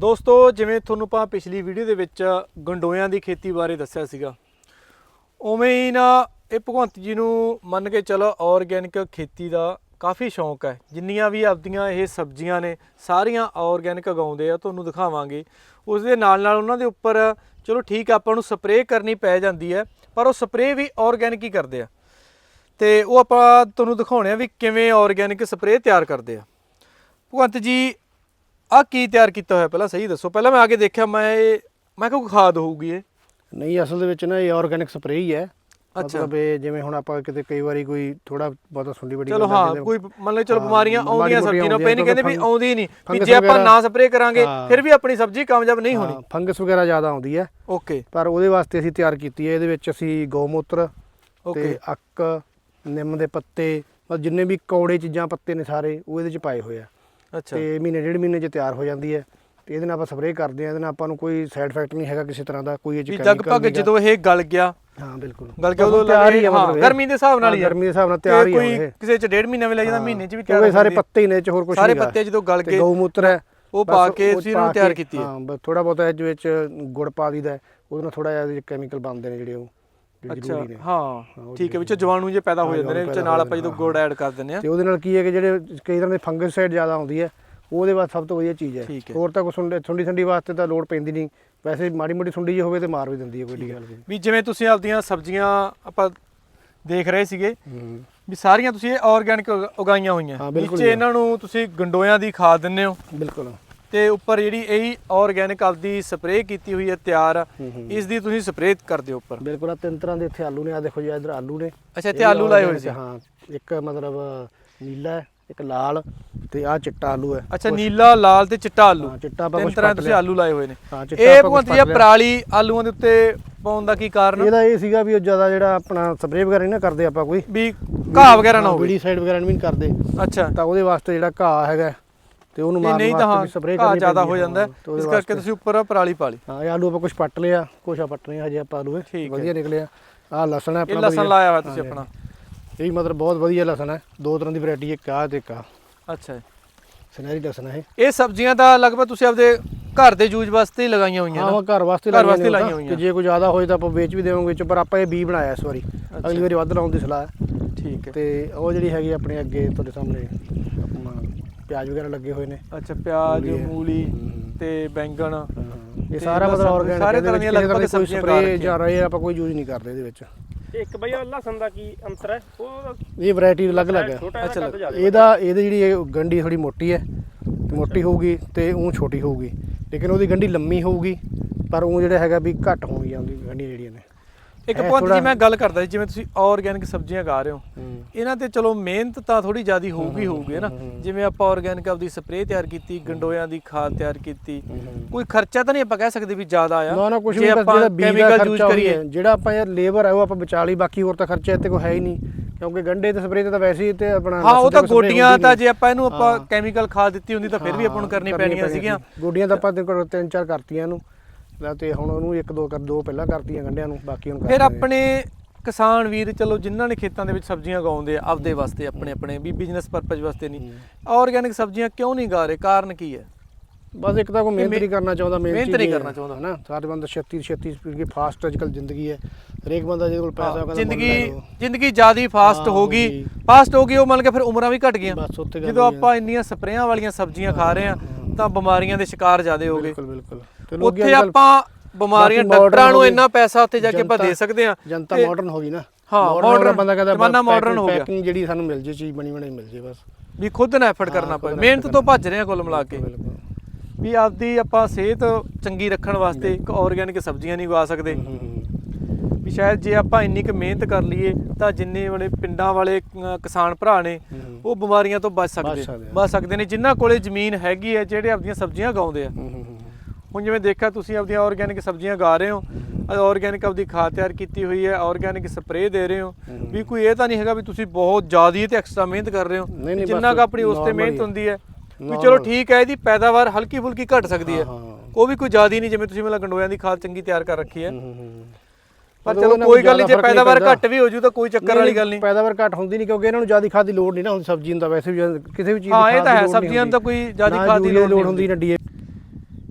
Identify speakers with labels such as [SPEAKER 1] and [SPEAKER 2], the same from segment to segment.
[SPEAKER 1] ਦੋਸਤੋ, ਜਿਵੇਂ ਤੁਹਾਨੂੰ ਆਪਾਂ ਪਿਛਲੀ ਵੀਡੀਓ ਦੇ ਵਿੱਚ ਗੰਡੋਇਆਂ ਦੀ ਖੇਤੀ ਬਾਰੇ ਦੱਸਿਆ ਸੀਗਾ, ਉਵੇਂ ਹੀ ਨਾ ਇਹ ਭਗਵੰਤ ਜੀ ਨੂੰ ਮੰਨ ਕੇ ਚਲੋ ਆਰਗੈਨਿਕ ਖੇਤੀ ਦਾ ਕਾਫੀ ਸ਼ੌਂਕ ਹੈ। ਜਿੰਨੀਆਂ ਵੀ ਆਪਦੀਆਂ ਇਹ ਸਬਜ਼ੀਆਂ ਨੇ, ਸਾਰੀਆਂ ਆਰਗੈਨਿਕ ਉਗਾਉਂਦੇ ਆ, ਤੁਹਾਨੂੰ ਦਿਖਾਵਾਂਗੇ। ਉਸ ਦੇ ਨਾਲ ਨਾਲ ਉਹਨਾਂ ਦੇ ਉੱਪਰ ਚਲੋ ਠੀਕ ਆਪਾਂ ਨੂੰ ਸਪਰੇਅ ਕਰਨੀ ਪੈ ਜਾਂਦੀ ਹੈ, ਪਰ ਉਹ ਸਪਰੇਅ ਵੀ ਆਰਗੈਨਿਕ ਹੀ ਕਰਦੇ ਆ। ਤੇ ਉਹ ਆਪਾਂ ਤੁਹਾਨੂੰ ਦਿਖਾਉਣੇ ਆ ਵੀ ਕਿਵੇਂ ਆਰਗੈਨਿਕ ਸਪਰੇਅ ਤਿਆਰ ਕਰਦੇ ਆ। ਭਗਵੰਤ ਜੀ ਆ ਕੀ ਤਿਆਰ ਕੀਤਾ ਹੋਇਆ ਪਹਿਲਾਂ? ਸਹੀ ਦੱਸੋ। ਪਹਿਲਾਂ ਮੈਂ ਆ ਕੇ ਦੇਖਿਆ ਮੈਂ ਇਹ ਮੈਂ ਕਿਹਾ ਕੋਈ ਖਾਦ ਹੋਊਗੀ ਇਹ।
[SPEAKER 2] ਨਹੀਂ ਅਸਲ ਦੇ ਵਿੱਚ ਨਾ ਇਹ ਆਰਗੈਨਿਕ ਸਪਰੇਅ ਹੀ ਹੈ।
[SPEAKER 1] ਅੱਛਾ।
[SPEAKER 2] ਮਤਲਬ ਇਹ ਜਿਵੇਂ ਹੁਣ ਆਪਾਂ ਕਿਤੇ ਕਈ ਵਾਰੀ ਕੋਈ ਥੋੜਾ ਬਹੁਤਾ ਸੁੰਡੀ ਬੜੀ
[SPEAKER 1] ਚਲੋ ਹਾਂ ਕੋਈ ਮੰਨ ਲਓ ਚਲੋ ਬਿਮਾਰੀਆਂ ਆਉਂਦੀਆਂ ਸਬਜ਼ੀ ਨੂੰ ਨਹੀਂ ਕਹਿੰਦੇ ਵੀ ਆਉਂਦੀ ਨਹੀਂ ਵੀ ਜੇ ਆਪਾਂ ਨਾ ਸਪਰੇਅ ਕਰਾਂਗੇ। ਫਿਰ ਵੀ ਆਪਣੀ ਸਬਜ਼ੀ ਕਾਮਯਾਬ ਨਹੀਂ ਹੋਣੀ।
[SPEAKER 2] ਫੰਗਸ ਵਗੈਰਾ ਜ਼ਿਆਦਾ ਆਉਂਦੀ ਹੈ।
[SPEAKER 1] ਓਕੇ।
[SPEAKER 2] ਪਰ ਉਹਦੇ ਵਾਸਤੇ ਅਸੀਂ ਤਿਆਰ ਕੀਤੀ ਹੈ ਇਹਦੇ ਵਿੱਚ ਅਸੀਂ ਗਊਮੂਤਰ ਤੇ ਅੱਕ ਨਿੰਮ ਦੇ ਪੱਤੇ ਮਤਲਬ ਜਿੰਨੇ ਵੀ ਕੌੜੇ ਚੀਜ਼ਾਂ ਪੱਤੇ ਨੇ ਸਾਰੇ ਉਹ ਇਹਦੇ ਚ ਪਾਏ ਹੋਏ ਆ। ਤੇ ਮਹੀਨੇ ਡੇਢ ਮਹੀਨੇ ਚ ਤਿਆਰ ਹੋ ਜਾਂਦੀ ਹੈ ਤੇ ਇਹਦੇ ਨਾਲ ਆਪਾਂ ਸਪਰੇਅ ਕਰਦੇ ਆ ਇਹਦੇ ਨਾਲ ਆਪਾਂ ਨੂੰ ਕੋਈ ਸਾਈਡ ਇਫੈਕਟ ਨਹੀਂ ਹੈਗਾ ਕਿਸੇ ਤਰ੍ਹਾਂ ਦਾ ਕੋਈ ਇਹ ਚ
[SPEAKER 1] ਲਗਭਗ
[SPEAKER 2] ਗਾ।
[SPEAKER 1] ਜਦੋਂ ਇਹ ਗਲ ਗਿਆ
[SPEAKER 2] ਹਾਂ ਬਿਲਕੁਲ
[SPEAKER 1] ਗਲ ਕੇ ਉਦੋਂ
[SPEAKER 2] ਤਿਆਰ ਹੀ ਆ ਮਤਲਬ ਇਹ।
[SPEAKER 1] ਗਰਮੀ ਦੇ ਹਿਸਾਬ ਨਾਲ ਹੀ।
[SPEAKER 2] ਗਰਮੀ ਦੇ ਹਿਸਾਬ ਨਾਲ ਤਿਆਰ ਹੀ ਆ
[SPEAKER 1] ਕੋਈ
[SPEAKER 2] ਇਹ
[SPEAKER 1] ਕਿਸੇ ਚ ਡੇਢ ਮਹੀਨਾ ਵੀ ਲੱਗ ਜਾਂਦਾ ਮਹੀਨੇ ਚ ਵੀ ਤਿਆਰ ਹੋ
[SPEAKER 2] ਸਾਰੇ। ਪੱਤੇ ਹੀ ਨੇ ਇਹ ਚ ਹੋਰ ਕੁਝ
[SPEAKER 1] ਸਾਰੇ ਪੱਤੇ ਜਦੋਂ ਗਲ
[SPEAKER 2] ਤੇ
[SPEAKER 1] ਕੇ
[SPEAKER 2] ਗਊਮੂਤਰ ਹੈ
[SPEAKER 1] ਉਹ ਪਾ ਕੇ
[SPEAKER 2] ਪਾ
[SPEAKER 1] ਇਹਨੂੰ ਤਿਆਰ ਕੀਤੀ ਹੈ
[SPEAKER 2] ਹਾਂ ਬਸ ਥੋੜਾ ਬਹੁਤਾ ਇਹਦੇ ਵਿੱਚ ਗੁੜ ਪਾ ਦੀਦਾ ਉਹਦੇ ਨਾਲ ਥੋੜਾ ਜਿਹਾ ਕੈਮੀਕਲ ਬਣਦੇ ਨੇ ਜਿਹੜੇ ਉਹ
[SPEAKER 1] ਅੱਛਾ
[SPEAKER 2] ਜ਼ਰੂਰੀ ਨੇ।
[SPEAKER 1] ਹਾਂ ਠੀਕ ਹੈ ਵਿੱਚ ਜਵਾਣੂ ਜੇ ਪੈਦਾ ਹੋ ਜਾਂਦੇ ਨੇ ਵਿੱਚ ਨਾਲ ਆਪਾਂ ਜਦੋਂ ਗੁੜ ਐਡ ਕਰ ਦਿੰਦੇ ਆ।
[SPEAKER 2] ਤੇ ਉਹਦੇ ਨਾਲ ਕੀ ਹੈ ਕਿ ਜਿਹੜੇ ਕਈ ਤਰ੍ਹਾਂ ਦੇ ਫੰਗਸਾਈਡ ਜ਼ਿਆਦਾ ਆਉਂਦੀ ਹੈ ਉਹਦੇ ਵਾਸਤੇ ਸਭ ਤੋਂ ਵਧੀਆ ਚੀਜ਼ ਹੈ। ਹੋਰ ਤਾਂ ਕੋਈ ਸੁੰਡੇ ਸੁੰਡੀ ਸੰਡੀ ਵਾਸਤੇ ਤਾਂ ਲੋੜ ਪੈਂਦੀ ਨਹੀਂ। ਵੈਸੇ ਮਾੜੀ ਮੋਟੀ ਸੁੰਡੀ ਜੇ ਹੋਵੇ ਤੇ ਮਾਰ ਵੀ ਦਿੰਦੀ ਹੈ ਕੋਈ ਗੱਲ ਨਹੀਂ।
[SPEAKER 1] ਵੀ ਜਿਵੇਂ ਤੁਸੀਂ ਆਪਦੀਆਂ ਸਬਜ਼ੀਆਂ ਆਪਾਂ ਦੇਖ ਰਹੇ ਸੀਗੇ ਵੀ ਸਾਰੀਆਂ ਤੁਸੀਂ ਇਹ ਆਰਗੈਨਿਕ ਉਗਾਈਆਂ ਹੋਈਆਂ।
[SPEAKER 2] ਜੀ।
[SPEAKER 1] ਇਹਨਾਂ ਨੂੰ ਤੁਸੀਂ ਗੰਡੋਇਆਂ ਦੀ ਖਾਦ ਦਿੰਦੇ ਹੋ।
[SPEAKER 2] ਬਿਲਕੁਲ।
[SPEAKER 1] ਤੇ ਉੱਪਰ ਜਿਹੜੀ ਇਹ ਆਰਗੈਨਿਕ ਆਪਦੀ ਸਪਰੇਅ ਕੀਤੀ ਹੋਈ ਹੈ ਤਿਆਰ। ਇਸ ਦੀ ਤੁਸੀਂ ਸਪਰੇਅ ਕਰਦੇ ਹੋ ਉੱਪਰ।
[SPEAKER 2] ਬਿਲਕੁਲ ਆ ਤਿੰਨ ਤਰ੍ਹਾਂ ਦੇ ਇੱਥੇ ਆਲੂ ਨੇ ਆ ਦੇਖੋ ਜੀ ਇਧਰ ਆਲੂ ਨੇ।
[SPEAKER 1] ਅੱਛਾ ਇੱਥੇ ਆਲੂ ਲਾਏ ਹੋਏ ਸੀ।
[SPEAKER 2] ਹਾਂ ਇੱਕ ਮਤਲਬ ਨੀਲਾ ਹੈ ਇੱਕ ਲਾਲ ਤੇ ਆ ਚਿੱਟਾ ਆਲੂ ਹੈ।
[SPEAKER 1] ਅੱਛਾ ਨੀਲਾ ਲਾਲ ਤੇ ਚਿੱਟਾ ਆਲੂ।
[SPEAKER 2] ਹਾਂ, ਚਿੱਟਾ ਆਪਾਂ
[SPEAKER 1] ਤਰ੍ਹਾਂ ਤੁਸੀਂ। ਆਲੂ ਲਾਏ ਹੋਏ ਨੇ। ਇਹ ਭਗਵੰਤ ਜੀ। ਪਰਾਲੀ ਆਲੂਆਂ ਦੇ ਉੱਤੇ ਪਾਉਣ ਦਾ ਕੀ ਕਾਰਨ?
[SPEAKER 2] ਇਹਦਾ ਇਹ ਸੀਗਾ ਵੀ ਉਹ ਜ਼ਿਆਦਾ ਜਿਹੜਾ ਆਪਣਾ ਸਪਰੇਅ ਵਗੈਰਾ ਨਹੀਂ ਨਾ ਕਰਦੇ ਆਪਾਂ ਕੋਈ।
[SPEAKER 1] ਵੀ ਘਾਹ ਵਗੈਰਾ ਨਾ ਹੋਵੇ।
[SPEAKER 2] ਵੀਡੀ ਸਾਈਡ ਵਗੈਰਾ ਨਹੀਂ ਕਰਦੇ।
[SPEAKER 1] ਅੱਛਾ।
[SPEAKER 2] ਤਾਂ ਉਹਦੇ ਵਾਸਤੇ ਜਿਹੜਾ ਘਾਹ ਹੈਗਾ। ਤੇ ਉਹਨੂੰ ਮਾਰਨ
[SPEAKER 1] ਨਹੀਂ ਤਾਂ ਹਾਂ
[SPEAKER 2] ਸਪਰੇਅ ਕਰਨੀ
[SPEAKER 1] ਜ਼ਿਆਦਾ
[SPEAKER 2] ਪੈਂਦੀ
[SPEAKER 1] ਹੋ
[SPEAKER 2] ਹੈ,
[SPEAKER 1] ਜਾਂਦਾ ਇਸ ਕਰਕੇ ਤੁਸੀਂ ਉੱਪਰ ਪਰਾਲੀ ਪਾ ਲਈ।
[SPEAKER 2] ਹਾਂ ਇਹ ਆਲੂ ਆਪਾਂ ਕੁਝ ਪੱਟ ਲਿਆ ਕੁਛ ਆ ਪੱਟਣੇ ਹਜੇ ਆਪਾਂ ਆਲੂ। ਵਧੀਆ ਨਿਕਲੇ ਆ। ਲਸਣ ਹੈ
[SPEAKER 1] ਇਹ
[SPEAKER 2] ਆਪਣਾ
[SPEAKER 1] ਲਸਣ। ਲਾਇਆ ਹੋਇਆ ਤੁਸੀਂ ਆਪਣਾ।
[SPEAKER 2] ਇਹ ਮਤਲਬ ਬਹੁਤ ਵਧੀਆ ਲਸਣ ਹੈ। ਦੋ ਤਰ੍ਹਾਂ ਦੀ ਵੈਰਾਈਟੀ ਇੱਕ ਆਹ ਤੇ ਇੱਕ
[SPEAKER 1] ਅੱਛਾ ਜੀ।
[SPEAKER 2] ਸੁਨਹਿਰੀ ਲਸਣ ਹੈ ਇਹ।
[SPEAKER 1] ਸਬਜ਼ੀਆਂ ਤਾਂ ਲਗਭਗ ਤੁਸੀਂ ਆਪਦੇ ਘਰ ਦੇ ਯੂਜ਼ ਵਾਸਤੇ ਹੀ ਲਗਾਈਆਂ ਹੋਈਆਂ
[SPEAKER 2] ਹਾਂ ਘਰ ਵਾਸਤੇ ਲਾਈਆਂ
[SPEAKER 1] ਹੋਈਆਂ।
[SPEAKER 2] ਕਿ ਜੇ ਕੋਈ ਜ਼ਿਆਦਾ ਹੋਏ ਤਾਂ ਆਪਾਂ ਵੇਚ ਵੀ ਦੇਵਾਂਗੇ। ਵਿੱਚ ਪਰ ਆਪਾਂ ਇਹ ਬੀ ਬਣਾਇਆ ਇਸ ਵਾਰੀ। ਅਗਲੀ ਵਾਰੀ ਵੱਧ ਲਾਉਣ ਦੀ ਸਲਾਹ ਹੈ।
[SPEAKER 1] ਠੀਕ ਹੈ।
[SPEAKER 2] ਤੇ ਉਹ ਜਿਹੜੀ ਹੈਗੀ ਆਪਣੇ ਅੱਗੇ ਤੁਹਾਡੇ ਸਾਹਮਣੇ ਪਿਆਜ਼ ਵਗੈਰਾ ਲੱਗੇ ਹੋਏ ਨੇ।
[SPEAKER 1] ਅੱਛਾ ਪਿਆਜ਼
[SPEAKER 2] ਮੂਲੀ।
[SPEAKER 1] ਤੇ ਬੈਂਗਣ।
[SPEAKER 2] ਇਹ ਸਾਰਾ ਮਤਲਬ ਆਰਗੈਨਿਕ
[SPEAKER 1] ਸਾਰੇ ਤਰ੍ਹਾਂ ਦੀਆਂ ਲਗਭਗ ਸਬਜ਼ੀਆਂ
[SPEAKER 2] ਸਪਰੇ ਜਾਂ ਰਹੇ ਆਪਾਂ ਕੋਈ ਯੂਜ਼ ਨਹੀਂ ਕਰਦੇ ਇਹਦੇ ਵਿੱਚ।
[SPEAKER 3] ਇੱਕ ਬਈ ਲਸਣ ਦਾ ਕੀ ਅੰਤਰ ਹੈ? ਉਹ
[SPEAKER 2] ਇਹ ਵੈਰਾਈਟੀ ਅਲੱਗ-ਅਲੱਗ ਹੈ।
[SPEAKER 1] ਅੱਛਾ,
[SPEAKER 2] ਇਹਦਾ ਇਹਦੀ ਜਿਹੜੀ ਇਹ ਗੰਢੀ ਥੋੜੀ ਮੋਟੀ ਹੈ ਤੇ ਮੋਟੀ ਹੋਊਗੀ ਤੇ ਉਹ ਛੋਟੀ ਹੋਊਗੀ। ਲੇਕਿਨ ਉਹਦੀ ਗੰਢੀ ਲੰਮੀ ਹੋਊਗੀ ਪਰ ਉਹ ਜਿਹੜਾ ਹੈਗਾ ਵੀ ਘੱਟ ਹੋਣਗੀਆਂ ਉਹਦੀ ਗੰਢੀਆਂ ਜਿਹੜੀਆਂ ਨੇ।
[SPEAKER 1] ਇੱਕ ਪੁਆਇੰਟ ਜੀ ਮੈਂ ਗੱਲ ਕਰਦਾ ਸੀ ਜਿਵੇਂ ਤੁਸੀਂ ਆਰਗੈਨਿਕ ਸਬਜ਼ੀਆਂ ਗਾ ਰਹੇ ਹੋ ਇਹਨਾਂ ਤੇ ਚਲੋ ਮਿਹਨਤ ਤਾਂ ਥੋੜੀ ਜ਼ਿਆਦੀ ਹੋਊਗੀ ਹੋਊਗੀ ਹੈ ਨਾ? ਜਿਵੇਂ ਆਪਾਂ ਆਰਗੈਨਿਕ ਆਪਦੀ ਸਪਰੇਅ ਤਿਆਰ ਕੀਤੀ ਗੰਡੋਇਆਂ ਦੀ ਖਾਦ ਤਿਆਰ ਕੀਤੀ ਕੋਈ ਖਰਚਾ ਤਾਂ ਨਹੀਂ ਆਪਾਂ ਕਹਿ ਸਕਦੇ ਵੀ ਜ਼ਿਆਦਾ ਆਇਆ।
[SPEAKER 2] ਨਾ ਨਾ ਕੁਝ ਨਹੀਂ ਜਿਹੜਾ ਬੀਜ ਦਾ ਖਰਚਾ
[SPEAKER 1] ਕਰੀਏ।
[SPEAKER 2] ਜਿਹੜਾ ਆਪਾਂ ਯਾਰ ਲੇਬਰ ਹੈ ਉਹ ਆਪਾਂ ਬਚਾ ਲਈ ਬਾਕੀ ਹੋਰ ਤਾਂ ਖਰਚਾ ਇੱਥੇ ਕੋਈ ਹੈ ਹੀ ਨਹੀਂ। ਕਿਉਂਕਿ ਗੰਡੇ ਤੇ ਸਪਰੇਅ ਤੇ ਤਾਂ ਵੈਸੇ ਹੀ ਤੇ ਆਪਣਾ
[SPEAKER 1] ਹਾਂ ਉਹ ਤਾਂ ਗੋਡੀਆਂ ਤਾਂ। ਜੇ ਆਪਾਂ ਇਹਨੂੰ ਆਪਾਂ। ਕੈਮੀਕਲ ਖਾਦ ਦਿੱਤੀ ਹੁੰਦੀ ਤਾਂ ਫਿਰ ਵੀ ਆਪਾਂ ਨੂੰ ਕਰਨੀ ਪੈਣੀਆਂ ਸੀਗੀਆਂ।
[SPEAKER 2] ਗੋਡੀਆਂ ਤਾਂ ਆਪਾਂ ਤਿੰਨ ਚਾਰ ਕਰਤੀਆਂ ਇਹਨੂੰ। ਲੈ ਤੇ ਹੁਣ ਉਹਨੂੰ ਇੱਕ ਦੋ ਕਰ ਦੋ ਪਹਿਲਾਂ ਕਰਤੀਆਂ ਗੰਡਿਆਂ ਨੂੰ ਬਾਕੀ ਹੁਣ
[SPEAKER 1] ਫਿਰ। ਆਪਣੇ ਕਿਸਾਨ ਵੀਰ ਚਲੋ ਜਿਨ੍ਹਾਂ ਨੇ ਖੇਤਾਂ ਦੇ ਵਿੱਚ ਸਬਜ਼ੀਆਂ ਉਗਾਉਂਦੇ ਆ ਆਪਦੇ ਵਾਸਤੇ ਆਪਣੇ ਆਪਣੇ ਵੀ ਬਿਜ਼ਨਸ ਪਰਪਸ ਵਾਸਤੇ ਨਹੀਂ। ਆਰਗੈਨਿਕ ਸਬਜ਼ੀਆਂ ਕਿਉਂ ਨਹੀਂ ਗਾ ਰਹੇ? ਕਾਰਨ ਕੀ ਹੈ?
[SPEAKER 2] ਬਸ ਇੱਕ ਤਾਂ ਕੋਈ ਮਿਹਨਤ
[SPEAKER 1] ਮਿਹ-
[SPEAKER 2] ਨਹੀਂ ਕਰਨਾ ਚਾਹੁੰਦਾ
[SPEAKER 1] ਮਿਹਨਤ ਨਹੀਂ ਕਰਨਾ ਚਾਹੁੰਦਾ।
[SPEAKER 2] ਹਨਾ? ਸਾਰੇ ਬੰਦਾ ਛੇਤੀ ਛੇਤੀ ਕਿਉਂਕਿ ਫਾਸਟ ਅੱਜ ਕੱਲ੍ਹ ਜ਼ਿੰਦਗੀ ਹੈ। ਹਰੇਕ ਬੰਦਾ ਜਿਹਦੇ ਕੋਲ ਪੈਸਾ ਕਹਿੰਦਾ
[SPEAKER 1] ਜ਼ਿੰਦਗੀ ਜ਼ਿੰਦਗੀ ਜਿਆਦੀ ਫਾਸਟ
[SPEAKER 2] ਹਾਂ,
[SPEAKER 1] ਗਈ। ਫਾਸਟ ਹੋ ਗਈ ਉਹ ਮੰਨ ਕੇ ਫਿਰ ਉਮਰਾਂ ਵੀ ਘਟ ਗਈਆਂ। ਜਦੋਂ। ਆਪਾਂ ਇੰਨੀਆਂ ਸਪਰੇਆਂ ਵਾਲੀਆਂ ਸਬਜ਼ੀਆਂ ਖਾ ਰਹੇ ਆ ਤਾਂ ਬਿਮਾਰੀਆਂ ਦੇ ਸ਼ਿਕਾਰ ਜ਼ਿਆਦੇ ਹੋ ਗਏ।
[SPEAKER 2] ਬਿਲਕੁਲ ਬਿਲਕੁਲ।
[SPEAKER 1] ਉੱਥੇ ਆਪਾਂ ਬਿਮਾਰੀਆਂ ਡਾਕਟਰਾਂ ਨੂੰ। ਇੰਨਾ ਪੈਸਾ ਉੱਥੇ ਜਾ ਕੇ ਆਪਾਂ ਦੇ ਸਕਦੇ ਆ
[SPEAKER 2] ਜਨਤਾ ਮਾਡਰਨ ਹੋ ਗਈ ਨਾ।
[SPEAKER 1] ਹਾਂ,
[SPEAKER 2] modern, ਬੰਦਾ ਕਹਿੰਦਾ
[SPEAKER 1] ਜ਼ਮਾਨਾ modern ਹੋ ਗਿਆ।
[SPEAKER 2] ਪੈਕਿੰਗ ਜਿਹੜੀ ਸਾਨੂੰ ਮਿਲ ਜੇ ਚੀਜ਼ ਬਣੀ ਬਣਾਈ ਮਿਲ ਜੇ ਬਸ।
[SPEAKER 1] ਵੀ ਖੁਦ ਨਾ ਐਫਰਟ ਕਰਨਾ
[SPEAKER 2] ਨਾ
[SPEAKER 1] ਮਿਹਨਤ ਤੋਂ ਭੱਜ ਰਹੇ ਆ ਕੁੱਲ ਮਿਲਾ ਕੇ। ਵੀ ਆਪਦੀ ਆਪਾਂ ਸਿਹਤ ਚੰਗੀ ਰੱਖਣ ਵਾਸਤੇ ਇੱਕ ਆਰਗੈਨਿਕ ਸਬਜ਼ੀਆਂ ਨਹੀਂ ਉਗਾ ਸਕਦੇ। ਵੀ ਸ਼ਾਇਦ ਜੇ ਆਪਾਂ ਇੰਨੀ ਕੁ ਮਿਹਨਤ ਕਰ ਲਈਏ ਤਾਂ ਜਿੰਨੇ ਵਾਲੇ ਪਿੰਡਾਂ ਵਾਲੇ ਕਿਸਾਨ ਭਰਾ ਨੇ। ਉਹ ਬਿਮਾਰੀਆਂ ਤੋਂ ਬਚ ਸਕਦੇ। ਬਚ ਸਕਦੇ ਨੇ। ਜਿਨ੍ਹਾਂ ਕੋਲੇ ਜ਼ਮੀਨ ਹੈਗੀ ਹੈ ਜਿਹੜੇ ਆਪਦੀਆਂ ਸਬਜ਼ੀਆਂ ਉਗਾਉਂਦੇ ਆ। ਹੁਣ ਜਿਵੇਂ ਦੇਖਿਆ ਤੁਸੀਂ ਆਪਦੀਆਂ ਆਰਗੈਨਿਕ ਸਬਜ਼ੀਆਂ ਗਾ ਰਹੇ ਹੋ ਆਰਗੈਨਿਕ ਆਪਦੀ ਖਾਦ ਤਿਆਰ ਕੀਤੀ ਹੋਈ ਹੈ ਆਰਗੈਨਿਕ ਸਪਰੇਅ ਦੇ ਰਹੇ ਹੋ ਵੀ ਕੋਈ ਇਹ ਤਾਂ ਨਹੀਂ ਹੈਗਾ ਵੀ ਤੁਸੀਂ ਬਹੁਤ ਜ਼ਿਆਦਾ ਤੇ ਐਕਸਟਰਾ ਮਿਹਨਤ ਕਰ ਰਹੇ ਹੋ ਜਿੰਨਾ ਕੁ ਆਪਣੀ ਉਸ ਤੇ ਮਿਹਨਤ। ਹੁੰਦੀ ਹੈ ਵੀ। ਚਲੋ ਠੀਕ ਹੈ ਇਹਦੀ ਪੈਦਾਵਾਰ ਹਲਕੀ ਫੁਲਕੀ ਘਟ ਸਕਦੀ
[SPEAKER 2] ਹੈ।
[SPEAKER 1] ਉਹ ਵੀ ਕੋਈ ਜ਼ਿਆਦਾ ਨਹੀਂ ਜਿਵੇਂ ਤੁਸੀਂ ਮਤਲਬ ਗੰਡੋਇਆਂ ਦੀ ਖਾਦ ਚੰਗੀ ਤਿਆਰ ਕਰ ਰੱਖੀ ਹੈ। ਪਰ ਚਲੋ ਕੋਈ ਗੱਲ ਨਹੀਂ ਜੇ ਪੈਦਾਵਾਰ
[SPEAKER 2] ਪੈਂਦਾ।
[SPEAKER 1] ਘੱਟ ਵੀ ਹੋ ਜੂ ਤਾਂ ਕੋਈ ਚੱਕਰ ਵਾਲੀ ਗੱਲ ਨਹੀਂ
[SPEAKER 2] ਪੈਦਾਵਾਰ ਘੱਟ ਹੁੰਦੀ ਨਹੀਂ ਕਿਉਂਕਿ ਇਹਨਾਂ ਨੂੰ ਜ਼ਿਆਦਾ ਖਾਦ ਦੀ ਲੋੜ ਨਹੀਂ ਨਾ ਹੁੰਦੀ ਸਬਜ਼ੀ ਨੂੰ ਤਾਂ ਵੈਸੇ ਵੀ ਕਿਸੇ ਵੀ ਚੀਜ਼ ਦੀ
[SPEAKER 1] ਹਾਂ, ਇਹ ਤਾਂ
[SPEAKER 2] ਦੀ
[SPEAKER 1] ਹੈ,
[SPEAKER 2] ਲੋੜ
[SPEAKER 1] ਸਬਜ਼ੀਆਂ ਨੂੰ ਤਾਂ। ਕੋਈ ਜ਼ਿਆਦਾ ਖਾਦ ਦੀ ਲੋੜ
[SPEAKER 2] ਲੋੜ ਹੁੰਦੀ ਨਾ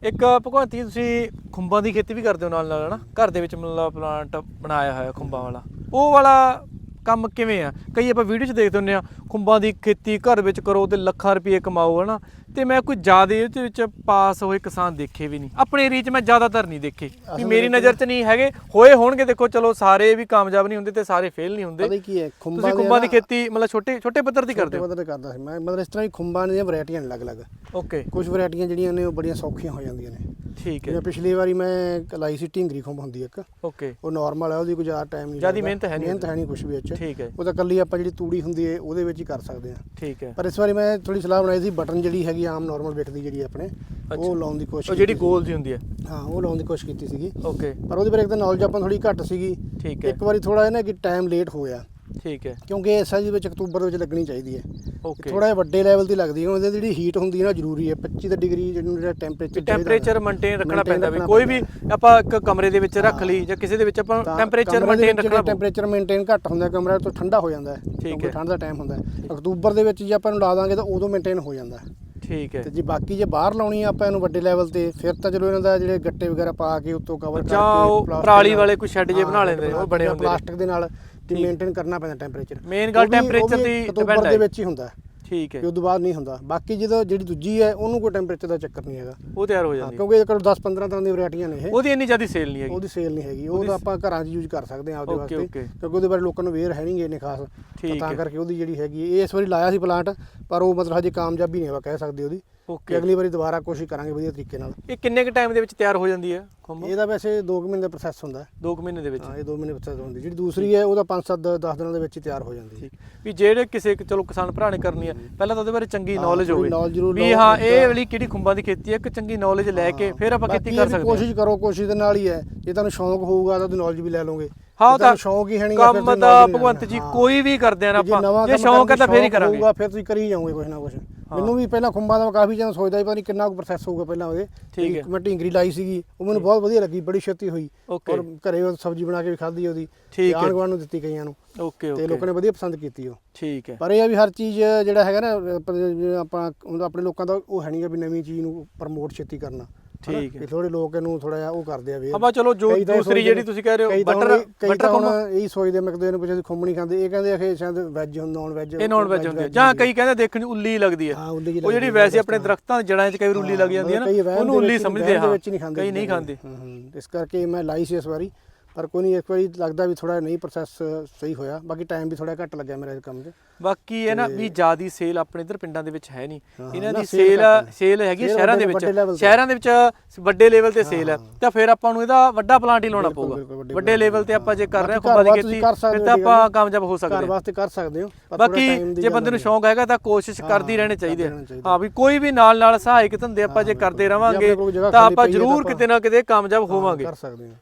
[SPEAKER 1] ਇੱਕ ਭਗਵੰਤੀ ਤੁਸੀਂ ਖੁੰਬਾਂ ਦੀ ਖੇਤੀ ਵੀ ਕਰਦੇ ਹੋ ਨਾਲ ਨਾਲ ਹਨਾ? ਘਰ ਦੇ ਵਿੱਚ ਮਤਲਬ ਪਲਾਂਟ ਬਣਾਇਆ ਹੋਇਆ ਖੁੰਬਾਂ ਵਾਲਾ। ਉਹ ਵਾਲਾ ਕੰਮ ਕਿਵੇਂ ਆ? ਕਈ ਆਪਾਂ ਵੀਡੀਓ 'ਚ ਦੇਖਦੇ ਹੁੰਦੇ ਆ ਖੁੰਬਾਂ ਦੀ ਖੇਤੀ ਘਰ ਵਿੱਚ ਕਰੋ ਤੇ ਲੱਖਾਂ ਰੁਪਏ ਕਮਾਓ, ਹਨਾ? ਤੇ ਮੈਂ ਕੋਈ ਜ਼ਿਆਦਾ ਇਹਦੇ ਵਿੱਚ ਪਾਸ ਹੋਏ ਕਿਸਾਨ ਦੇਖੇ ਵੀ ਨਹੀਂ। ਆਪਣੇ ਏਰੀਏ 'ਚ ਮੈਂ ਜ਼ਿਆਦਾਤਰ ਨਹੀਂ ਦੇਖੇ। ਵੀ ਮੇਰੀ ਨਜ਼ਰ 'ਚ ਨਹੀਂ ਹੈਗੇ। ਹੋਏ ਹੋਣਗੇ ਦੇਖੋ ਚਲੋ ਸਾਰੇ ਵੀ ਕਾਮਯਾਬ ਨਹੀਂ ਹੁੰਦੇ ਤੇ ਸਾਰੇ ਫੇਲ ਨਹੀਂ ਹੁੰਦੇ।
[SPEAKER 2] ਪਤਾ ਕੀ ਹੈ ਖੁੰਬਾਂ
[SPEAKER 1] ਤੁਸੀਂ
[SPEAKER 2] ਦੇ
[SPEAKER 1] ਖੁੰਬਾਂ ਦੀ ਖੇਤੀ ਮਤਲਬ ਛੋਟੇ ਛੋਟੇ ਪੱਧਰ ਦੀ ਕਰਦੇ ਹੋ?
[SPEAKER 2] ਮਦਦ ਕਰਦਾ ਸੀ। ਮੈਂ ਮਤਲਬ ਇਸ ਤਰ੍ਹਾਂ ਹੀ ਖੁੰਬਾਂ ਦੀਆਂ ਵੈਰਾਈਟੀਆਂ ਨੇ ਅਲੱਗ-ਅਲੱਗ।
[SPEAKER 1] ਓਕੇ
[SPEAKER 2] ਕੁਝ ਵੈਰਾਈਟੀਆਂ ਜਿਹੜੀਆਂ ਨੇ ਉਹ ਬੜੀਆਂ ਸੌਖੀਆਂ ਹੋ ਜਾਂਦੀਆਂ ਨੇ।
[SPEAKER 1] ਠੀਕ ਹੈ।
[SPEAKER 2] ਜਿਵੇਂ ਪਿਛਲੀ ਵਾਰੀ ਮੈਂ ਲਾਈ ਸੀ ਢਿੰਗਰੀ ਖੁੰਬ ਹੁੰਦੀ ਇੱਕ।
[SPEAKER 1] ਓਕੇ
[SPEAKER 2] ਉਹ ਨਾਰਮਲ ਹੈ ਉਹਦੀ ਕੋਈ ਜ਼ਿਆਦਾ ਟਾਈਮ ਨਹੀਂ
[SPEAKER 1] ਜ਼ਿਆਦੀ। ਮਿਹਨਤ ਹੈ ਨਹੀਂ
[SPEAKER 2] ਮਿਹਨਤ ਹੈ ਨਹੀਂ ਕੁਝ ਵੀ ਇਹ 'ਚ।
[SPEAKER 1] ਠੀਕ ਹੈ।
[SPEAKER 2] ਉਹ ਤਾਂ ਕੱਲੀ ਆਪਾਂ ਜਿਹੜੀ ਤੂੜੀ ਹੁੰਦੀ ਹੈ ਉਹਦੇ ਵਿੱਚ ਹੀ ਕਰ ਸਕਦੇ ਹਾਂ।
[SPEAKER 1] ਠੀਕ ਹੈ।
[SPEAKER 2] ਪਰ ਇਸ ਵਾਰੀ ਮੈਂ ਥੋੜੀ ਸਲਾਹ ਬਣਾਈ ਸੀ ਬਟਨ ਜਿਹੜੀ ਹੈਗੀ ਆਮ ਨਾਰਮਲ ਵਿਕਦੀ ਜਿਹੜੀ ਆਪਣੇ। ਉਹ ਲਾਉਣ ਦੀ ਕੋਸ਼ਿਸ਼
[SPEAKER 1] ਉਹ ਜਿਹੜੀ ਗੋਲ ਦੀ ਹੁੰਦੀ ਹੈ।
[SPEAKER 2] ਹਾਂ ਉਹ ਲਾਉਣ ਦੀ ਕੋਸ਼ਿਸ਼ ਕੀਤੀ ਸੀਗੀ।
[SPEAKER 1] ਓਕੇ
[SPEAKER 2] ਪਰ ਉਹਦੇ ਬਾਰੇ ਇੱਕ ਤਾਂ ਨੌਲੇਜ ਆਪਾਂ ਥੋੜੀ ਘੱਟ ਸੀਗੀ।
[SPEAKER 1] ਠੀਕ ਹੈ।
[SPEAKER 2] ਇੱਕ ਵਾਰੀ ਥੋੜਾ ਇਹ ਨਾ ਕਿ ਟਾਈਮ ਲੇਟ ਹੋ ਗਿਆ।
[SPEAKER 1] ਠੀਕ ਹੈ।
[SPEAKER 2] ਕਿਉਂਕਿ ਇਸ ਸਾਲ ਦੇ ਵਿੱਚ ਅਕਤੂਬਰ ਦੇ ਵਿੱਚ ਲੱਗਣੀ ਚਾਹੀਦੀ ਹੈ।
[SPEAKER 1] ਓਕੇ
[SPEAKER 2] ਥੋੜਾ ਜਿਹਾ ਵੱਡੇ ਲੈਵਲ ਤੇ ਲੱਗਦੀ ਹੈ ਉਹਦੇ ਜਿਹੜੀ ਹੀਟ ਹੁੰਦੀ ਹੈ ਨਾ ਜ਼ਰੂਰੀ ਹੈ। 25 ਡਿਗਰੀ ਜਿਹੜਾ ਟੈਂਪਰੇਚਰ
[SPEAKER 1] ਟੈਂਪਰੇਚਰ ਮੇਨਟੇਨ ਰੱਖਣਾ ਪੈਂਦਾ ਵੀ ਕੋਈ ਵੀ ਆਪਾਂ ਇੱਕ ਕਮਰੇ ਦੇ ਵਿੱਚ ਰੱਖ ਲਈ ਜਾਂ ਕਿਸੇ ਦੇ ਵਿੱਚ ਆਪਾਂ ਟੈਂਪਰੇਚਰ ਮੇਨਟੇਨ ਰੱਖਣਾ
[SPEAKER 2] ਟੈਂਪਰੇਚਰ ਮੇਨਟੇਨ ਘੱਟ ਹੁੰਦਾ ਕਮਰਾ ਤੋਂ ਠੰਡਾ ਹੋ ਜਾਂਦਾ ਹੈ। ਕਿਉਂਕਿ
[SPEAKER 1] ਹੈ।
[SPEAKER 2] ਠੰਡ ਦਾ ਟਾਈਮ ਹੁੰਦਾ। ਅਕਤੂਬਰ ਦੇ ਵਿੱਚ ਜੇ ਆਪਾਂ ਨੂੰ ਲਾ ਦਾਂਗੇ ਤਾਂ ਉਦੋਂ ਮੇਨਟੇਨ ਹੋ ਜਾਂਦਾ ਹੈ।
[SPEAKER 1] ਠੀਕ ਹੈ
[SPEAKER 2] ਤੇ ਜੇ ਬਾਕੀ ਜੇ ਬਾਹਰ ਲਾਉਣੀ ਆ ਆਪਾਂ ਇਹਨੂੰ ਵੱਡੇ ਲੈਵਲ ਤੇ ਫਿਰ ਤਾਂ ਚਲੋ ਇਹਨਾਂ ਦਾ ਜਿਹੜੇ ਗੱਟੇ ਵਗੈਰਾ ਪਾ ਕੇ ਉੱਤੋਂ ਕਵਰ ਕਰਕੇ
[SPEAKER 1] ਜਾਂ ਉਹ ਪਰਾਲੀ ਵਾਲੇ ਕੋਈ ਸ਼ੈੱਡ ਜੇ ਬਣਾ ਲੈਂਦੇ ਉਹ ਬਣੇ
[SPEAKER 2] ਜਾਂ
[SPEAKER 1] ਹੁੰਦੇ।
[SPEAKER 2] ਪਲਾਸਟਿਕ ਦੇ ਨਾਲ ਤੇ ਮੇਨਟੇਨ ਕਰਨਾ ਪੈਂਦਾ ਟੈਂਪਰੇਚਰ
[SPEAKER 1] Main ਗੱਲ temperature ਦੀ
[SPEAKER 2] ਅਕਤੂਬਰ
[SPEAKER 1] ਹੈ।
[SPEAKER 2] ਦੇ ਵਿੱਚ ਹੀ ਹੁੰਦਾ
[SPEAKER 1] ਠੀਕ ਹੈ।
[SPEAKER 2] ਕਿ ਉਦੋਂ ਬਾਅਦ ਨਹੀਂ ਹੁੰਦਾ। ਬਾਕੀ ਜਦੋਂ ਜਿਹੜੀ ਦੂਜੀ ਹੈ ਉਹਨੂੰ ਕੋਈ ਟੈਂਪਰੇਚਰ ਦਾ ਚੱਕਰ ਨਹੀਂ ਹੈਗਾ।
[SPEAKER 1] ਉਹ ਤਿਆਰ ਹੋ ਜਾਂਦੀ ਹੈ।
[SPEAKER 2] ਕਿਉਂਕਿ ਇਹ ਕੋਲ 10 15 ਤਰ੍ਹਾਂ ਦੀਆਂ ਵੈਰਾਈਟੀਆਂ ਨੇ ਇਹ
[SPEAKER 1] ਉਹਦੀ ਇੰਨੀ ਜ਼ਿਆਦਾ ਸੇਲ ਨਹੀਂ ਹੈਗੀ।
[SPEAKER 2] ਉਹਦੀ ਸੇਲ ਨਹੀਂ ਹੈਗੀ। ਉਹ ਤਾਂ ਆਪਾਂ ਘਰਾਂ 'ਚ ਯੂਜ਼ ਕਰ ਸਕਦੇ ਹਾਂ ਆਪਦੇ ਵਾਸਤੇ. ਕਿਉਂਕਿ ਉਹਦੇ ਬਾਰੇ ਲੋਕਾਂ ਨੂੰ ਵੇਅਰ ਹੈ ਨਹੀਂਗੇ ਇੰਨੇ ਖਾਸ। ਤਾਂ। ਕਰਕੇ ਉਹਦੀ ਜਿਹੜੀ ਹੈਗੀ ਇਹ ਇਸ ਵਾਰੀ ਲਾਇਆ ਸੀ ਪਲਾਂਟ ਪਰ ਉਹ ਮਤਲਬ ਹਜੇ ਕਾਮਯਾਬੀ ਨਹੀਂ ਆਪਾਂ ਕਹਿ ਸਕਦੇ ਉਹਦੀ।
[SPEAKER 1] ਓਕੇ
[SPEAKER 2] ਅਗਲੀ ਵਾਰੀ ਦੁਬਾਰਾ ਕੋਸ਼ਿਸ਼ ਕਰਾਂਗੇ ਵਧੀਆ ਤਰੀਕੇ ਨਾਲ।
[SPEAKER 1] ਇਹ ਕਿੰਨੇ ਕੁ ਟਾਈਮ ਦੇ ਵਿੱਚ ਤਿਆਰ ਹੋ ਜਾਂਦੀ ਹੈ ਖੁੰਬ
[SPEAKER 2] ਇਹਦਾ ਵੈਸੇ 2 ਮਹੀਨੇ ਦਾ ਪ੍ਰੋਸੈਸ ਹੁੰਦਾ ਹੈ।
[SPEAKER 1] 2 ਮਹੀਨੇ ਦੇ ਵਿੱਚ?
[SPEAKER 2] ਹਾਂ ਇਹ 2 ਮਹੀਨੇ ਪ੍ਰੋਸੈਸ ਹੁੰਦੀ ਜਿਹੜੀ ਦੂਸਰੀ ਹੈ ਉਹਦਾ 5-7 10 ਦਿਨਾਂ ਦੇ ਵਿੱਚ ਹੀ ਤਿਆਰ ਹੋ ਜਾਂਦੀ ਹੈ।
[SPEAKER 1] ਠੀਕ। ਵੀ ਜਿਹੜੇ ਕਿਸੇ ਇੱਕ ਚਲੋ ਕਿਸਾਨ ਭਰਾ ਨੇ ਕਰਨੀ ਹੈ ਪਹਿਲਾਂ ਤਾਂ ਉਹਦੇ ਬਾਰੇ ਚੰਗੀ
[SPEAKER 2] ਹਾਂ,
[SPEAKER 1] ਨੌਲੇਜ
[SPEAKER 2] ਥੋੜ੍ਹੀ
[SPEAKER 1] ਹੋਵੇ।
[SPEAKER 2] ਜ਼ਰੂਰ
[SPEAKER 1] ਵੀ
[SPEAKER 2] ਲਓ,
[SPEAKER 1] ਹਾਂ ਇਹ ਵਾਲੀ ਕਿਹੜੀ ਖੁੰਬਾਂ ਦੀ ਖੇਤੀ ਹੈ ਇੱਕ ਚੰਗੀ ਨੌਲੇਜ ਲੈ ਕੇ ਫਿਰ ਆਪਾਂ
[SPEAKER 2] ਬਾਕੀ
[SPEAKER 1] ਖੇਤੀ
[SPEAKER 2] ਇਹ
[SPEAKER 1] ਕਰ
[SPEAKER 2] ਵੀ
[SPEAKER 1] ਸਕਦੇ ਹਾਂ।
[SPEAKER 2] ਕੋਸ਼ਿਸ਼ ਕਰੋ ਕੋਸ਼ਿਸ਼ ਦੇ ਨਾਲ ਹੀ ਹੈ। ਜੇ ਤੁਹਾਨੂੰ ਸ਼ੌਂਕ ਹੋਊਗਾ ਤਾਂ ਨੌਲੇਜ ਵੀ ਲੈ ਲਓਗੇ।
[SPEAKER 1] ਹਾਂ
[SPEAKER 2] ਜੇ
[SPEAKER 1] ਉਹ ਤਾਂ
[SPEAKER 2] ਤੁਹਾਨੂੰ ਸ਼ੌਂਕ ਹੀ ਹੈ ਨਹੀਂ ਫਿਰ
[SPEAKER 1] ਕੰਮ
[SPEAKER 2] ਤੁਸੀਂ
[SPEAKER 1] ਦਾ
[SPEAKER 2] ਨਹੀਂ
[SPEAKER 1] ਭਗਵੰਤ
[SPEAKER 2] ਲੈਣੀ।
[SPEAKER 1] ਜੀ
[SPEAKER 2] ਹਾਂ।
[SPEAKER 1] ਕੋਈ ਵੀ ਕਰਦੇ ਆ ਨਾ
[SPEAKER 2] ਜੇ ਨਵਾਂ
[SPEAKER 1] ਆਪਾਂ ਜੇ
[SPEAKER 2] ਕੰਮ
[SPEAKER 1] ਸ਼ੌਂਕ ਹੈ ਤਾਂ ਫੇਰ ਹੀ
[SPEAKER 2] ਸ਼ੌਂਕ
[SPEAKER 1] ਕਰਾਂਗੇ।
[SPEAKER 2] ਹੋਊਗਾ ਫਿਰ ਤੁਸੀਂ ਕਰੀ ਜਾਓਗੇ ਕੁਝ ਨਾ ਕੁਝ ਮੈਨੂੰ ਵੀ ਪਹਿਲਾਂ ਖੁੰਬਾਂ ਦਾ ਕਾਫੀ ਜਨ ਸੋਚਦਾ ਸੀ ਪਤਾ ਨਹੀਂ ਕਿੰਨਾ ਕੁ ਪ੍ਰੋਸੈਸ ਹੋਊਗਾ ਪਹਿਲਾਂ ਉਹਦੇ।
[SPEAKER 1] ਠੀਕ
[SPEAKER 2] ਮੈਂ ਢਿੰਗਰੀ ਲਾਈ ਸੀਗੀ ਉਹ ਮੈਨੂੰ ਬਹੁਤ ਵਧੀਆ ਲੱਗੀ ਬੜੀ ਛੇਤੀ ਹੋਈ. ਔਰ ਘਰੇ ਉਹ ਸਬਜ਼ੀ ਬਣਾ ਕੇ ਵੀ ਖਾਧੀ ਉਹਦੀ
[SPEAKER 1] ਠੀਕ ਹੈ।
[SPEAKER 2] ਆਣ ਨੂੰ ਦਿੱਤੀ ਕਈਆਂ ਨੂੰ।
[SPEAKER 1] ਓਕੇ
[SPEAKER 2] ਤੇ ਲੋਕਾਂ ਨੇ ਵਧੀਆ ਪਸੰਦ ਕੀਤੀ ਉਹ।
[SPEAKER 1] ਠੀਕ ਹੈ।
[SPEAKER 2] ਪਰ ਇਹ ਆ ਵੀ ਹਰ ਚੀਜ਼ ਜਿਹੜਾ ਹੈਗਾ ਨਾ ਆਪਾਂ ਆਪਣੇ ਲੋਕਾਂ ਦਾ ਉਹ ਹੈ ਨਹੀਂਗਾ ਵੀ ਨਵੀਂ ਚੀਜ਼ ਨੂੰ ਪ੍ਰਮੋਟ ਛੇਤੀ ਕਰਨਾ।
[SPEAKER 1] ਠੀਕ ਹੈ।
[SPEAKER 2] ਥੋੜੇ ਲੋਕ ਇਹਨੂੰ ਥੋੜਾ ਜਿਹਾ ਉਹ ਕਰਦੇ ਆ ਵੀ
[SPEAKER 1] ਆਪਾਂ ਚਲੋ ਜੋ ਦੂਸਰੀ ਜਿਹੜੀ ਤੁਸੀਂ ਕਹਿ ਰਹੇ ਹੋ ਬਟਰ ਬਟਰ
[SPEAKER 2] ਹੁਣ ਇਹੀ ਸੋਚਦੇ ਮੈਂ ਕਦੇ ਨੂੰ ਪੁੱਛਿਆ ਨਹੀਂ ਖਾਂਦੇ। ਇਹ ਕਹਿੰਦੇ ਆਖੇ ਸ਼ਾਇਦ ਵੈਜ ਹੁੰਦਾ ਨੌਨ ਵੈਜ
[SPEAKER 1] ਇਹ ਨੌਨ ਵੈਜ ਹੁੰਦੀ ਹੈ ਜਾਂ ਕਈ ਕਹਿੰਦੇ ਦੇਖਣ ਨੂੰ ਉੱਲੀ ਲੱਗਦੀ ਹੈ ਉਹ ਜਿਹੜੀ ਵੈਸੇ ਆਪਣੇ ਦਰਖਤਾਂ ਦੀ ਜੜਾਂ 'ਚ ਕਈ ਵਾਰ ਉੱਲੀ ਲੱਗ ਜਾਂਦੀ ਹੈ ਨਾ ਉਹਨੂੰ ਉੱਲੀ ਸਮਝਦੇ ਹਾਂ ਕਈ ਨਹੀਂ ਖਾਂਦੇ।
[SPEAKER 2] ਇਸ ਕਰਕੇ ਮੈਂ ਲਾਈ ਸੀ ਇਸ ਵਾਰੀ। ਪਰ ਕੋਈ ਨਹੀਂ ਇੱਕ ਵਾਰੀ ਲੱਗਦਾ ਵੀ ਥੋੜਾ ਨਹੀਂ ਪ੍ਰੋਸੈਸ ਸਹੀ ਹੋਇਆ। ਬਾਕੀ ਟਾਈਮ ਵੀ ਥੋੜਾ ਘੱਟ ਲੱਗਿਆ ਮੇਰਾ ਇਸ ਕੰਮ 'ਚ।
[SPEAKER 1] ਬਾਕੀ ਇਹ ਨਾ ਵੀ ਜਿਆਦੀ ਸੇਲ ਆਪਣੇ ਇਧਰ ਪਿੰਡਾਂ ਦੇ ਵਿੱਚ ਹੈ ਨਹੀਂ। ਇਹਨਾਂ ਦੀ ਸੇਲ। ਸੇਲ ਹੈਗੀ ਸ਼ਹਿਰਾਂ ਦੇ ਵਿੱਚ। ਸ਼ਹਿਰਾਂ ਦੇ ਵਿੱਚ ਵੱਡੇ ਲੈਵਲ ਤੇ ਸੇਲ ਹੈ। ਤਾਂ ਫਿਰ ਆਪਾਂ ਨੂੰ ਇਹਦਾ ਵੱਡਾ ਪਲਾਂਟ ਹੀ ਲਾਉਣਾ ਪਊਗਾ।
[SPEAKER 2] ਵੱਡੇ
[SPEAKER 1] ਲੈਵਲ ਤੇ ਆਪਾਂ ਜੇ ਕਰ ਰਹੇ ਹਾਂ ਖੁੰਬਾਂ ਦੀ ਖੇਤੀ ਫਿਰ ਤਾਂ ਆਪਾਂ। ਕਾਮਯਾਬ ਹੋ ਸਕਦੇ
[SPEAKER 2] ਘਰ
[SPEAKER 1] ਹਾਂ
[SPEAKER 2] ਵਾਸਤੇ ਕਰ ਸਕਦੇ ਹੋ
[SPEAKER 1] ਬਾਕੀ ਜੇ ਬੰਦੇ ਨੂੰ। ਸ਼ੌਂਕ ਹੈਗਾ ਤਾਂ ਕੋਸ਼ਿਸ਼ ਕਰਦੀ ਰਹਿਣੀ ਚਾਹੀਦੀ ਹੈ। ਹਾਂ ਵੀ ਕੋਈ ਵੀ ਨਾਲ ਨਾਲ ਸਹਾਇਕ ਧੰਦੇ ਆਪਾਂ ਜੇ ਕਰਦੇ ਰਵਾਂਗੇ ਤਾਂ ਆਪਾਂ ਜ਼ਰੂਰ ਕਿਤੇ ਨਾ ਕਿਤੇ ਕਾਮਯਾਬ ਹੋਵਾਂਗੇ
[SPEAKER 2] ਕਰ ਸਕਦੇ ਹਾਂ।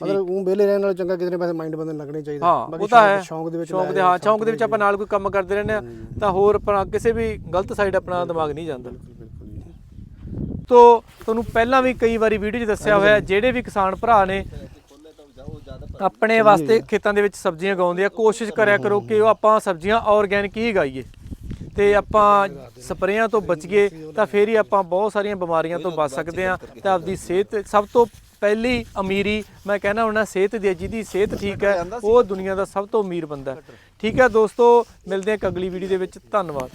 [SPEAKER 2] ਮਤਲਬ ਉਹ ਵਿਹਲੇ ਰਹਿਣ ਨਾਲ ਚੰਗਾ ਕਿਤੇ ਪਾਸੇ ਮਾਈਂਡ ਬੰਦੇ ਲੱਗਣੇ ਚਾਹੀਦੇ।
[SPEAKER 1] ਹਾਂ
[SPEAKER 2] ਬਾਕੀ
[SPEAKER 1] ਉਹ ਤਾਂ ਹੈ।
[SPEAKER 2] ਸ਼ੌਂਕ- ਦੇ ਵਿੱਚ
[SPEAKER 1] ਸ਼ੌਂਕ ਦੇ ਹਾਂ ਸ਼ੌਂਕ ਦੇ ਵਿੱਚ ਆਪਾਂ ਨਾਲ ਕੋਈ ਕੰਮ ਕਰਦੇ ਰਹਿੰਦੇ ਆ ਤਾਂ ਹੋਰ ਆਪਣਾ ਕਿਸੇ ਵੀ ਗਲਤ ਸਾਈਡ ਆਪਣਾ ਦਿਮਾਗ ਨਹੀਂ ਜਾਂਦਾ।
[SPEAKER 2] ਬਿਲਕੁਲ ਜੀ।
[SPEAKER 1] ਤੋ ਤੁਹਾਨੂੰ ਪਹਿਲਾਂ ਵੀ ਕਈ ਵਾਰੀ ਵੀਡੀਓ 'ਚ ਦੱਸਿਆ ਹੋਇਆ ਜਿਹੜੇ ਵੀ ਕਿਸਾਨ ਭਰਾ ਨੇ ਆਪਣੇ ਵਾਸਤੇ ਖੇਤਾਂ ਦੇ ਵਿੱਚ ਸਬਜ਼ੀਆਂ ਉਗਾਉਂਦੇ ਆ ਕੋਸ਼ਿਸ਼ ਕਰਿਆ ਕਰੋ ਕਿ ਉਹ ਆਪਾਂ ਸਬਜ਼ੀਆਂ ਆਰਗੈਨਿਕ ਹੀ ਉਗਾਈਏ। ਤੇ ਆਪਾਂ ਸਪਰੇਆਂ ਤੋਂ ਬਚੀਏ ਤਾਂ ਫੇਰ ਹੀ ਆਪਾਂ ਬਹੁਤ ਸਾਰੀਆਂ ਬਿਮਾਰੀਆਂ ਤੋਂ ਬਚ ਸਕਦੇ ਆ ਤੇ ਆਪਦੀ ਸਿਹਤ ਸਭ ਤੋਂ ਪਹਿਲੀ ਅਮੀਰੀ ਮੈਂ ਕਹਿੰਦਾ ਹੁੰਦਾ ਸਿਹਤ ਦੀ। ਜਿਹਦੀ ਸਿਹਤ ਠੀਕ ਹੈ ਉਹ ਦੁਨੀਆ ਦਾ ਸਭ ਤੋਂ ਅਮੀਰ ਬੰਦਾ। ਠੀਕ ਹੈ ਦੋਸਤੋ ਮਿਲਦੇ ਹਾਂ ਇੱਕ ਅਗਲੀ ਵੀਡੀਓ ਦੇ ਵਿੱਚ ਧੰਨਵਾਦ